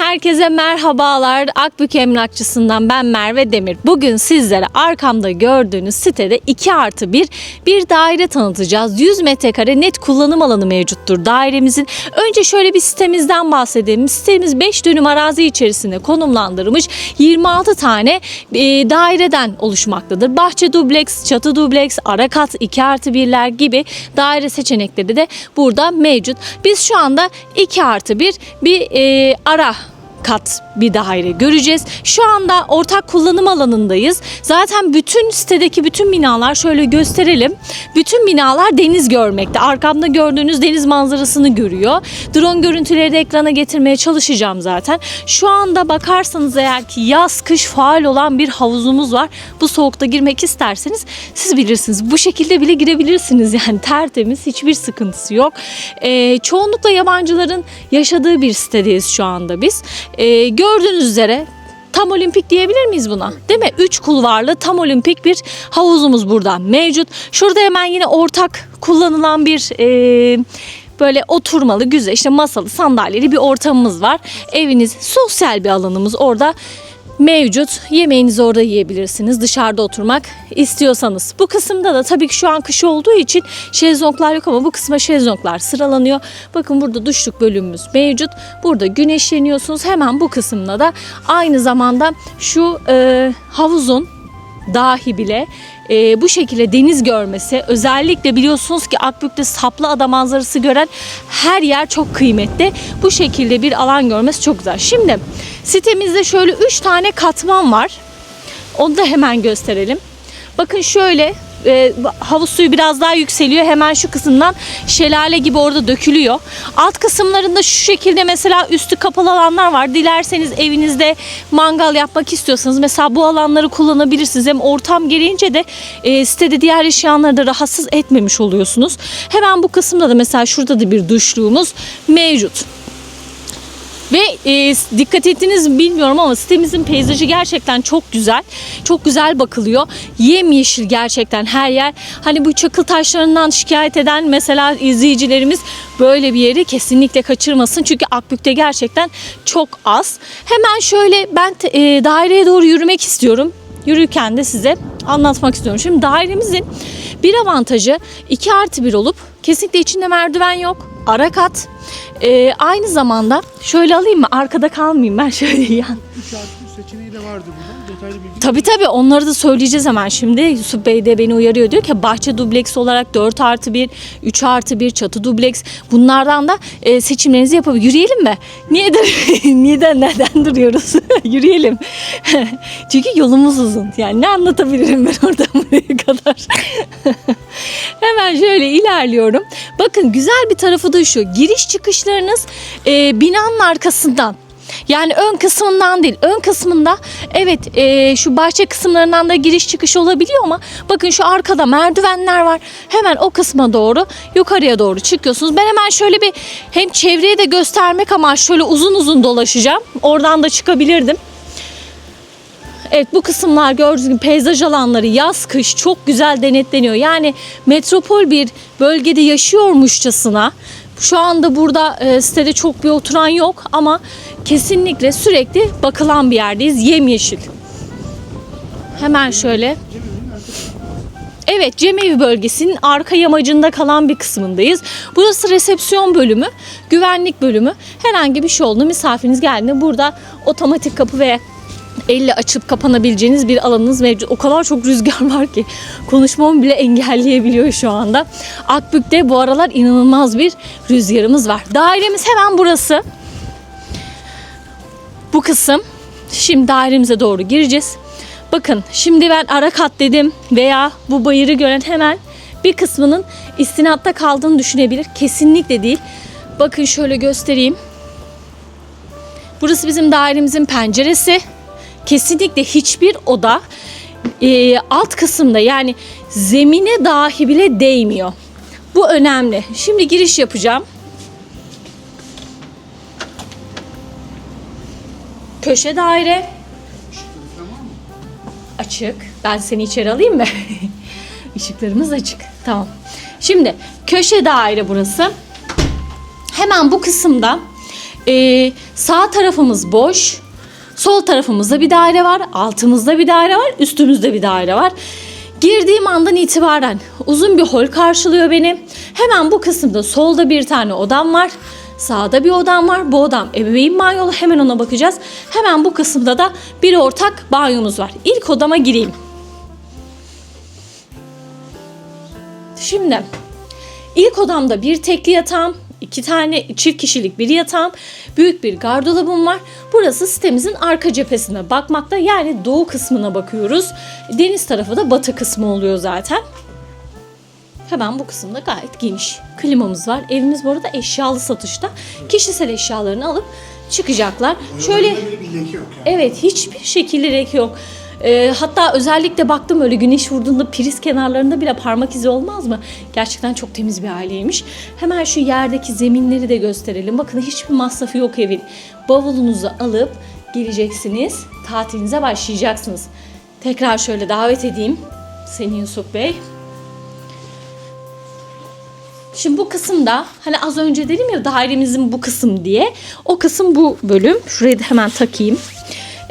ค่ะ Herkese merhabalar. Akbük emlakçısından ben Merve Demir. Bugün sizlere arkamda gördüğünüz sitede 2 artı 1 bir daire tanıtacağız. 100 metrekare net kullanım alanı mevcuttur dairemizin. Önce şöyle bir sitemizden bahsedelim. Sitemiz 5 dönüm arazi içerisinde konumlandırılmış 26 tane e, daireden oluşmaktadır. Bahçe dubleks, çatı dubleks, ara kat, 2 artı 1'ler gibi daire seçenekleri de burada mevcut. Biz şu anda 2 artı 1 bir e, ara kat bir daire göreceğiz. Şu anda ortak kullanım alanındayız. Zaten bütün sitedeki bütün binalar şöyle gösterelim. Bütün binalar deniz görmekte. Arkamda gördüğünüz deniz manzarasını görüyor. Drone görüntüleri de ekrana getirmeye çalışacağım zaten. Şu anda bakarsanız eğer ki yaz kış faal olan bir havuzumuz var. Bu soğukta girmek isterseniz siz bilirsiniz. Bu şekilde bile girebilirsiniz yani tertemiz hiçbir sıkıntısı yok. Ee, çoğunlukla yabancıların yaşadığı bir sitedeyiz şu anda biz. Ee, gördüğünüz üzere tam olimpik diyebilir miyiz buna? Değil mi? Üç kulvarlı tam olimpik bir havuzumuz burada mevcut. Şurada hemen yine ortak kullanılan bir e, böyle oturmalı güzel işte masalı sandalyeli bir ortamımız var. Eviniz sosyal bir alanımız orada mevcut. Yemeğinizi orada yiyebilirsiniz. Dışarıda oturmak istiyorsanız. Bu kısımda da tabii ki şu an kış olduğu için şezlonglar yok ama bu kısma şezlonglar sıralanıyor. Bakın burada duşluk bölümümüz mevcut. Burada güneşleniyorsunuz. Hemen bu kısımda da aynı zamanda şu e, havuzun dahi bile e, bu şekilde deniz görmesi özellikle biliyorsunuz ki Akbük'te saplı ada manzarası gören her yer çok kıymetli. Bu şekilde bir alan görmesi çok güzel. Şimdi sitemizde şöyle 3 tane katman var. Onu da hemen gösterelim. Bakın şöyle e, havuz suyu biraz daha yükseliyor. Hemen şu kısımdan şelale gibi orada dökülüyor. Alt kısımlarında şu şekilde mesela üstü kapalı alanlar var. Dilerseniz evinizde mangal yapmak istiyorsanız mesela bu alanları kullanabilirsiniz. Hem ortam gereğince de e, sitede diğer yaşayanları da rahatsız etmemiş oluyorsunuz. Hemen bu kısımda da mesela şurada da bir duşluğumuz mevcut. Ve e, dikkat ettiniz mi bilmiyorum ama sitemizin peyzajı gerçekten çok güzel. Çok güzel bakılıyor. Yemyeşil gerçekten her yer. Hani bu çakıl taşlarından şikayet eden mesela izleyicilerimiz böyle bir yeri kesinlikle kaçırmasın. Çünkü Akbük'te gerçekten çok az. Hemen şöyle ben e, daireye doğru yürümek istiyorum. Yürürken de size anlatmak istiyorum. Şimdi dairemizin bir avantajı 2 artı 1 olup kesinlikle içinde merdiven yok. Ara kat. Ee, aynı zamanda şöyle alayım mı? Arkada kalmayayım ben şöyle yan. 3 artı seçeneği de vardı burada. Detaylı bilgi. Tabii tabii onları da söyleyeceğiz hemen şimdi. Yusuf Bey de beni uyarıyor diyor ki bahçe dubleks olarak 4 artı 1, 3 artı 1 çatı dubleks bunlardan da e, seçimlerinizi yapabilir. Yürüyelim mi? Niye de, niye de neden duruyoruz? Yürüyelim. Çünkü yolumuz uzun. Yani ne anlatabilirim ben oradan buraya kadar? Hemen şöyle ilerliyorum. Bakın güzel bir tarafı da şu. Giriş çıkışlarınız e, binanın arkasından. Yani ön kısmından değil. Ön kısmında evet e, şu bahçe kısımlarından da giriş çıkış olabiliyor ama bakın şu arkada merdivenler var. Hemen o kısma doğru yukarıya doğru çıkıyorsunuz. Ben hemen şöyle bir hem çevreyi de göstermek ama şöyle uzun uzun dolaşacağım. Oradan da çıkabilirdim. Evet bu kısımlar gördüğünüz gibi peyzaj alanları yaz kış çok güzel denetleniyor. Yani metropol bir bölgede yaşıyormuşçasına şu anda burada e, sitede çok bir oturan yok ama kesinlikle sürekli bakılan bir yerdeyiz. Yemyeşil. Hemen şöyle. Evet Cemevi bölgesinin arka yamacında kalan bir kısmındayız. Burası resepsiyon bölümü, güvenlik bölümü. Herhangi bir şey olduğunda misafiriniz geldiğinde burada otomatik kapı ve elle açıp kapanabileceğiniz bir alanınız mevcut. O kadar çok rüzgar var ki konuşmamı bile engelleyebiliyor şu anda. Akbük'te bu aralar inanılmaz bir rüzgarımız var. Dairemiz hemen burası. Bu kısım. Şimdi dairemize doğru gireceğiz. Bakın şimdi ben ara kat dedim veya bu bayırı gören hemen bir kısmının istinatta kaldığını düşünebilir. Kesinlikle değil. Bakın şöyle göstereyim. Burası bizim dairemizin penceresi. Kesinlikle hiçbir oda e, alt kısımda yani zemine dahi bile değmiyor. Bu önemli. Şimdi giriş yapacağım. Köşe daire. Açık. Ben seni içeri alayım mı? Işıklarımız açık. Tamam. Şimdi köşe daire burası. Hemen bu kısımda Ee, sağ tarafımız boş. Sol tarafımızda bir daire var. Altımızda bir daire var. Üstümüzde bir daire var. Girdiğim andan itibaren uzun bir hol karşılıyor beni. Hemen bu kısımda solda bir tane odam var. Sağda bir odam var. Bu odam ebeveyn banyolu. Hemen ona bakacağız. Hemen bu kısımda da bir ortak banyomuz var. İlk odama gireyim. Şimdi ilk odamda bir tekli yatağım, iki tane çift kişilik bir yatağım, büyük bir gardırobum var. Burası sitemizin arka cephesine bakmakta yani doğu kısmına bakıyoruz. Deniz tarafı da batı kısmı oluyor zaten. Hemen bu kısımda gayet geniş. Klimamız var. Evimiz bu arada eşyalı satışta. Kişisel eşyalarını alıp çıkacaklar. Şöyle bir leke yok yani. Evet hiçbir şekilde leke yok. Ee, hatta özellikle baktım öyle güneş vurduğunda priz kenarlarında bile parmak izi olmaz mı? Gerçekten çok temiz bir aileymiş. Hemen şu yerdeki zeminleri de gösterelim. Bakın hiçbir masrafı yok evin. Bavulunuzu alıp geleceksiniz. Tatilinize başlayacaksınız. Tekrar şöyle davet edeyim seni Yusuf Bey. Şimdi bu kısımda hani az önce dedim ya dairemizin bu kısım diye. O kısım bu bölüm. Şurayı da hemen takayım.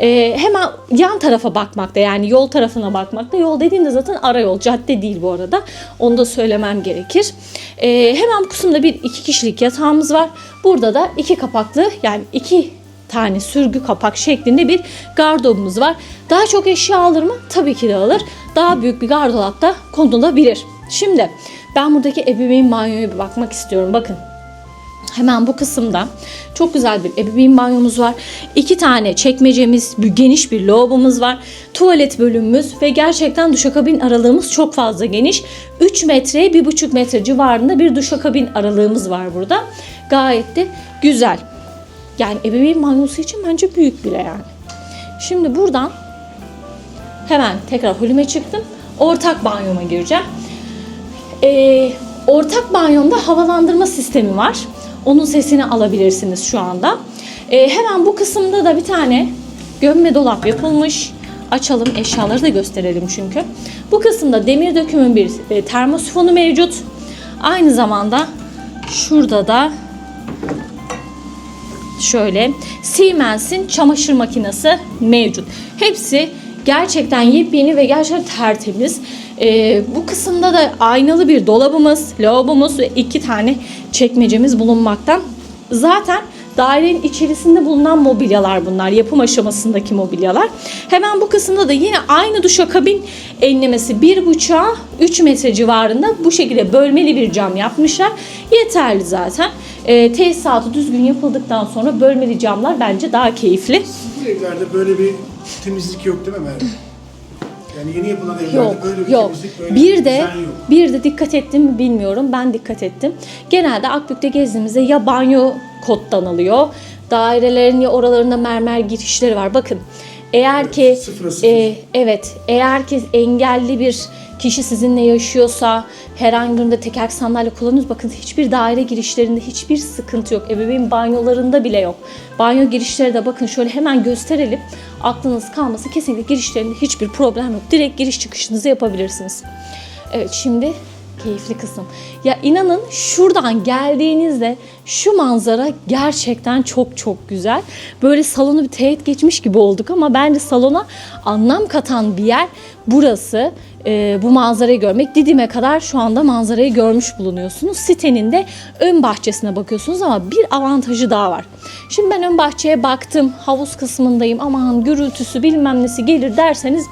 Ee, hemen yan tarafa bakmakta yani yol tarafına bakmakta. Yol dediğinde zaten ara yol cadde değil bu arada. Onu da söylemem gerekir. Ee, hemen bu kısımda bir iki kişilik yatağımız var. Burada da iki kapaklı yani iki tane sürgü kapak şeklinde bir gardırobumuz var. Daha çok eşya alır mı? Tabii ki de alır. Daha büyük bir gardırop da konulabilir. Şimdi ben buradaki ebeveyn banyoya bir bakmak istiyorum. Bakın Hemen bu kısımda çok güzel bir ebeveyn banyomuz var. İki tane çekmecemiz, bir geniş bir lavabomuz var. Tuvalet bölümümüz ve gerçekten duşakabin aralığımız çok fazla geniş. 3 metre, 1,5 metre civarında bir duşakabin aralığımız var burada. Gayet de güzel. Yani ebeveyn banyosu için bence büyük bile yani. Şimdi buradan hemen tekrar holüme çıktım. Ortak banyoma gireceğim. Ee, ortak banyomda havalandırma sistemi var. Onun sesini alabilirsiniz şu anda. Ee, hemen bu kısımda da bir tane gömme dolap yapılmış. Açalım eşyaları da gösterelim çünkü. Bu kısımda demir dökümün bir e, termosifonu mevcut. Aynı zamanda şurada da şöyle Siemens'in çamaşır makinesi mevcut. Hepsi gerçekten yepyeni ve gerçekten tertemiz. Ee, bu kısımda da aynalı bir dolabımız, lavabomuz ve iki tane çekmecemiz bulunmakta. Zaten dairenin içerisinde bulunan mobilyalar bunlar. Yapım aşamasındaki mobilyalar. Hemen bu kısımda da yine aynı duşakabin enlemesi 1,5'a 3 metre civarında bu şekilde bölmeli bir cam yapmışlar. Yeterli zaten. Ee, tesisatı düzgün yapıldıktan sonra bölmeli camlar bence daha keyifli. Bu evlerde böyle bir temizlik yok değil mi Merve? Yani yeni yapılan evlerde Yok, böyle bir yok. temizlik, böyle Bir bir de yok. bir de dikkat ettim mi bilmiyorum. Ben dikkat ettim. Genelde Akbük'te gezdiğimizde ya banyo koddan alıyor. Dairelerin ya oralarında mermer girişleri var. Bakın eğer ki sıfıra sıfır. e, evet eğer ki engelli bir kişi sizinle yaşıyorsa herhangi birinde teker sandalye kullanıyoruz. Bakın hiçbir daire girişlerinde hiçbir sıkıntı yok. Ebeveyn banyolarında bile yok. Banyo girişleri de bakın şöyle hemen gösterelim. Aklınız kalmasın. Kesinlikle girişlerinde hiçbir problem yok. Direkt giriş çıkışınızı yapabilirsiniz. Evet şimdi keyifli kısım. Ya inanın şuradan geldiğinizde şu manzara gerçekten çok çok güzel. Böyle salonu bir teğet geçmiş gibi olduk ama bence salona anlam katan bir yer burası. Ee, bu manzarayı görmek Didim'e kadar şu anda manzarayı görmüş bulunuyorsunuz. Sitenin de ön bahçesine bakıyorsunuz ama bir avantajı daha var. Şimdi ben ön bahçeye baktım. Havuz kısmındayım. Aman gürültüsü bilmem nesi gelir derseniz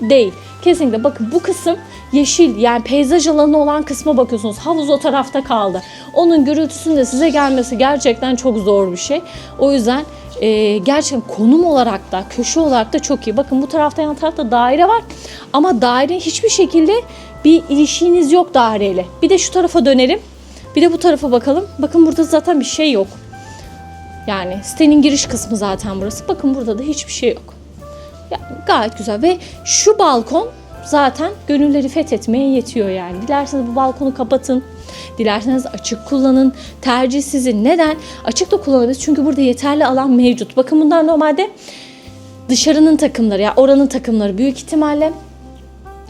değil. Kesinlikle bakın bu kısım yeşil yani peyzaj alanı olan kısma bakıyorsunuz. Havuz o tarafta kaldı. Onun gürültüsünün de size gelmesi gerçekten çok zor bir şey. O yüzden e, gerçekten konum olarak da köşe olarak da çok iyi. Bakın bu tarafta yan tarafta daire var ama daire hiçbir şekilde bir ilişkiniz yok daireyle. Bir de şu tarafa dönelim. Bir de bu tarafa bakalım. Bakın burada zaten bir şey yok. Yani sitenin giriş kısmı zaten burası. Bakın burada da hiçbir şey yok. Yani gayet güzel ve şu balkon zaten gönülleri fethetmeye yetiyor yani. Dilerseniz bu balkonu kapatın. Dilerseniz açık kullanın. Tercih sizin. Neden? Açık da kullanabiliriz çünkü burada yeterli alan mevcut. Bakın bunlar normalde dışarının takımları ya yani oranın takımları büyük ihtimalle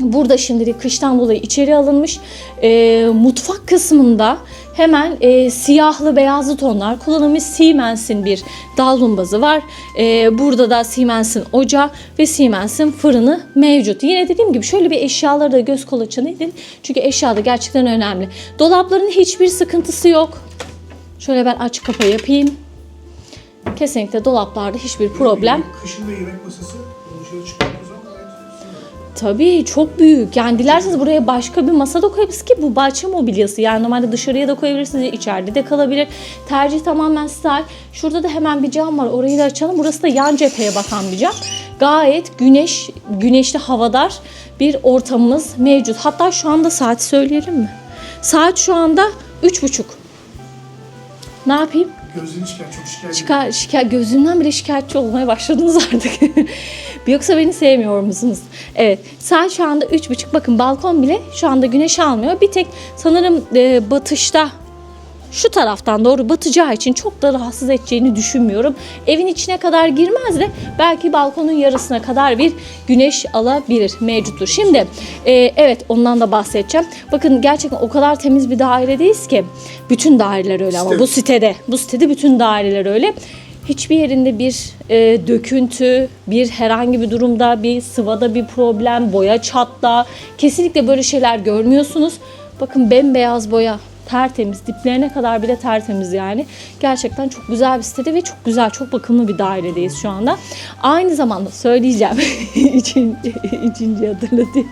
Burada şimdilik kıştan dolayı içeri alınmış. Ee, mutfak kısmında hemen e, siyahlı beyazlı tonlar kullanılmış Siemens'in bir dal lumbazı var. Ee, burada da Siemens'in ocağı ve Siemens'in fırını mevcut. Yine dediğim gibi şöyle bir eşyaları da göz kolaçan edin. Çünkü eşya da gerçekten önemli. Dolapların hiçbir sıkıntısı yok. Şöyle ben aç kapa yapayım. Kesinlikle dolaplarda hiçbir problem Kışın da yemek masası Tabii çok büyük. Yani dilerseniz buraya başka bir masa da koyabilirsiniz ki bu bahçe mobilyası. Yani normalde dışarıya da koyabilirsiniz, içeride de kalabilir. Tercih tamamen size. Şurada da hemen bir cam var. Orayı da açalım. Burası da yan cepheye bakan bir cam. Gayet güneş, güneşli havadar bir ortamımız mevcut. Hatta şu anda saat söyleyelim mi? Saat şu anda üç buçuk. Ne yapayım? Gözlerini çıkar çok şikayet Şika, şika, gözümden bile şikayetçi olmaya başladınız artık. Yoksa beni sevmiyor musunuz? Evet. Saat şu anda üç buçuk. Bakın balkon bile şu anda güneş almıyor. Bir tek sanırım e, batışta şu taraftan doğru batacağı için çok da rahatsız edeceğini düşünmüyorum. Evin içine kadar girmez de belki balkonun yarısına kadar bir güneş alabilir mevcuttur. Şimdi e, evet ondan da bahsedeceğim. Bakın gerçekten o kadar temiz bir dairedeyiz ki bütün daireler öyle ama bu sitede bu sitede bütün daireler öyle. Hiçbir yerinde bir e, döküntü, bir herhangi bir durumda bir sıvada bir problem, boya çatla kesinlikle böyle şeyler görmüyorsunuz. Bakın bembeyaz boya tertemiz, diplerine kadar bile tertemiz yani. Gerçekten çok güzel bir sitede ve çok güzel, çok bakımlı bir dairedeyiz şu anda. Aynı zamanda söyleyeceğim, için, üçüncü hatırlatıyor.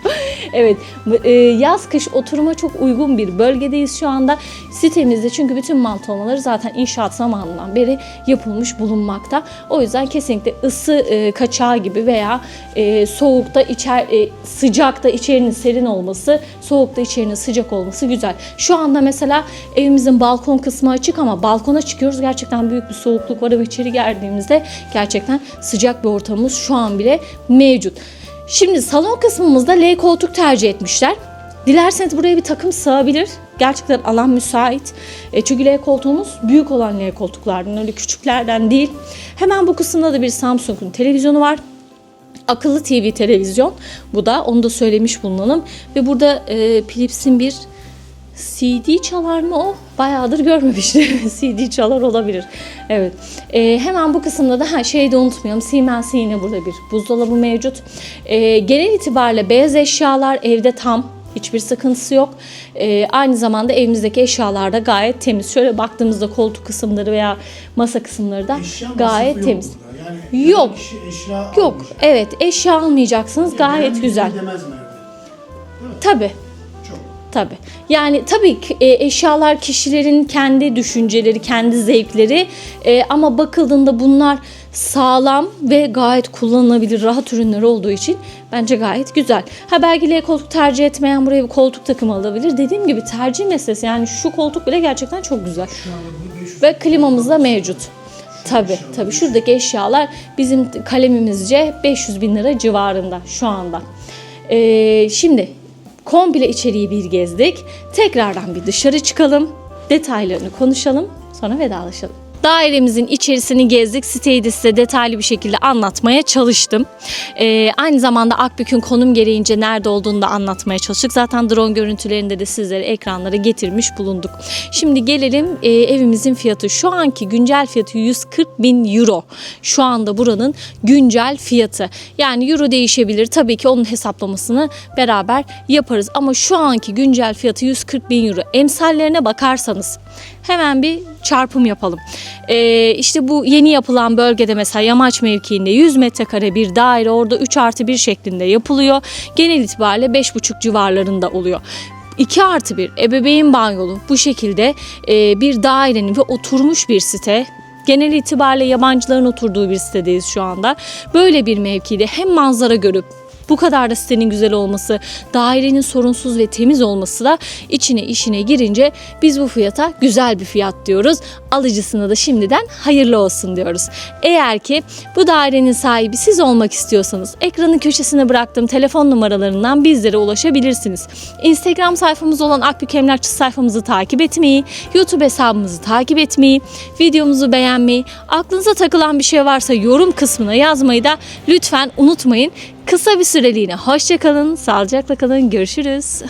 Evet, e, yaz kış oturuma çok uygun bir bölgedeyiz şu anda. Sitemizde çünkü bütün mantolmaları zaten inşaat zamanından beri yapılmış bulunmakta. O yüzden kesinlikle ısı e, kaçağı gibi veya e, soğukta içer sıcakta içerinin serin olması, soğukta içerinin sıcak olması güzel. Şu anda mesela evimizin balkon kısmı açık ama balkona çıkıyoruz. Gerçekten büyük bir soğukluk var ve içeri geldiğimizde gerçekten sıcak bir ortamımız şu an bile mevcut. Şimdi salon kısmımızda L koltuk tercih etmişler. Dilerseniz buraya bir takım sığabilir. Gerçekten alan müsait. E, çünkü L koltuğumuz büyük olan L koltuklardan öyle küçüklerden değil. Hemen bu kısımda da bir Samsung'un televizyonu var. Akıllı TV televizyon. Bu da onu da söylemiş bulunalım. Ve burada e, Philips'in bir CD çalar mı o? Bayağıdır görmemiştim. CD çalar olabilir. Evet. E, hemen bu kısımda da ha, şeyi de unutmayalım. Siemens'in yine burada bir buzdolabı mevcut. E, genel itibariyle beyaz eşyalar evde tam. Hiçbir sıkıntısı yok. E, aynı zamanda evimizdeki eşyalar da gayet temiz. Şöyle baktığımızda koltuk kısımları veya masa kısımları da Eşya gayet temiz. Yok. burada. Yani Yok. eşya Yok, almayacak. evet eşya almayacaksınız. Gayet Herhangi güzel. biri Demez Merve. Tabii. Tabii. Yani tabii ki e, eşyalar kişilerin kendi düşünceleri, kendi zevkleri E, ama bakıldığında bunlar sağlam ve gayet kullanılabilir rahat ürünler olduğu için bence gayet güzel. Ha belki L koltuk tercih etmeyen buraya bir koltuk takımı alabilir. Dediğim gibi tercih meselesi yani şu koltuk bile gerçekten çok güzel. Şu anda bu 500 Ve klimamız da mevcut. Tabii tabii şuradaki eşyalar bizim kalemimizce 500 bin lira civarında şu anda. Ee, şimdi komple içeriği bir gezdik. Tekrardan bir dışarı çıkalım. Detaylarını konuşalım. Sonra vedalaşalım. Dairemizin içerisini gezdik. Siteyi de size detaylı bir şekilde anlatmaya çalıştım. Ee, aynı zamanda Akbük'ün konum gereğince nerede olduğunu da anlatmaya çalıştık. Zaten drone görüntülerinde de sizlere ekranlara getirmiş bulunduk. Şimdi gelelim e, evimizin fiyatı. Şu anki güncel fiyatı 140 bin euro. Şu anda buranın güncel fiyatı. Yani euro değişebilir. Tabii ki onun hesaplamasını beraber yaparız. Ama şu anki güncel fiyatı 140 bin euro. Emsallerine bakarsanız hemen bir çarpım yapalım. Ee, işte bu yeni yapılan bölgede mesela yamaç mevkiinde 100 metrekare bir daire orada 3 artı 1 şeklinde yapılıyor. Genel itibariyle 5,5 civarlarında oluyor. 2 artı 1 ebeveyn banyolu bu şekilde e, bir dairenin ve oturmuş bir site Genel itibariyle yabancıların oturduğu bir sitedeyiz şu anda. Böyle bir mevkide hem manzara görüp bu kadar da sitenin güzel olması, dairenin sorunsuz ve temiz olması da içine işine girince biz bu fiyata güzel bir fiyat diyoruz. Alıcısına da şimdiden hayırlı olsun diyoruz. Eğer ki bu dairenin sahibi siz olmak istiyorsanız ekranın köşesine bıraktığım telefon numaralarından bizlere ulaşabilirsiniz. Instagram sayfamız olan Akbük Emlakçı sayfamızı takip etmeyi, YouTube hesabımızı takip etmeyi, videomuzu beğenmeyi, aklınıza takılan bir şey varsa yorum kısmına yazmayı da lütfen unutmayın. Kısa bir süreliğine hoşça kalın, sağlıcakla kalın, görüşürüz.